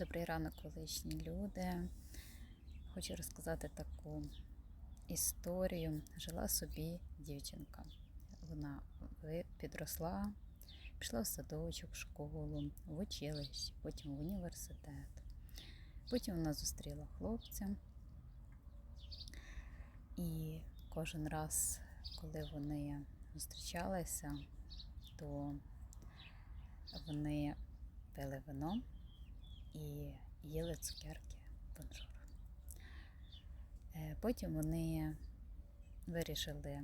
Добрий ранок, колишні люди. Хочу розказати таку історію. Жила собі дівчинка. Вона підросла, пішла в садочок, в школу, в училище, потім в університет. Потім вона зустріла хлопця. І кожен раз, коли вони зустрічалися, то вони пили вино і їли цукерки бонжур. Е, Потім вони вирішили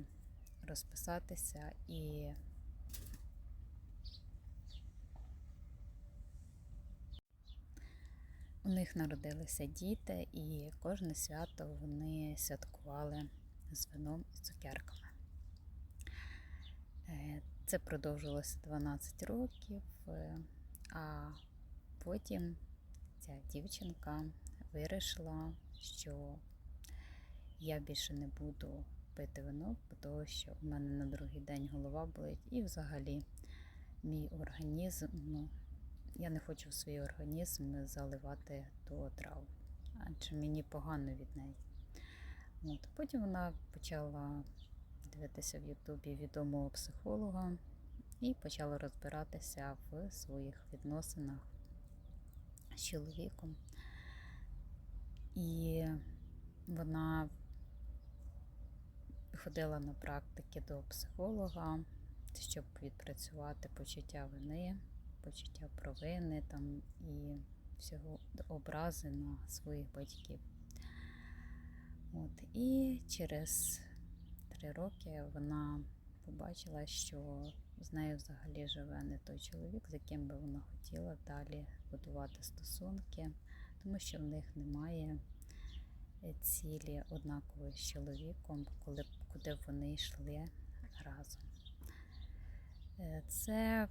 розписатися і у них народилися діти, і кожне свято вони святкували з вином і цукерками. Е, Це продовжилося 12 років, е, а потім ця дівчинка вирішила, що я більше не буду пити вино, тому що в мене на другий день голова болить, і взагалі мій організм, ну, я не хочу в свій організм заливати ту отраву, адже мені погано від неї. От. Потім вона почала дивитися в Ютубі відомого психолога і почала розбиратися в своїх відносинах з чоловіком. І вона ходила на практики до психолога, щоб відпрацювати почуття вини, почуття провини там і всього образи на своїх батьків. От. І через три роки вона побачила, що з нею взагалі живе не той чоловік, з яким би вона хотіла далі будувати стосунки, тому що в них немає е, цілі однакової з чоловіком, коли, куди вони йшли разом. Е, Це,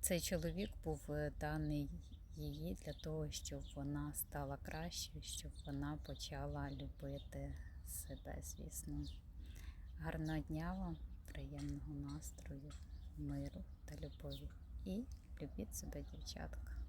цей чоловік був е, даний її для того, щоб вона стала кращою, щоб вона почала любити себе, звісно. Гарного дня вам, приємного настрою, миру та любові. І любіть себе, дівчатка.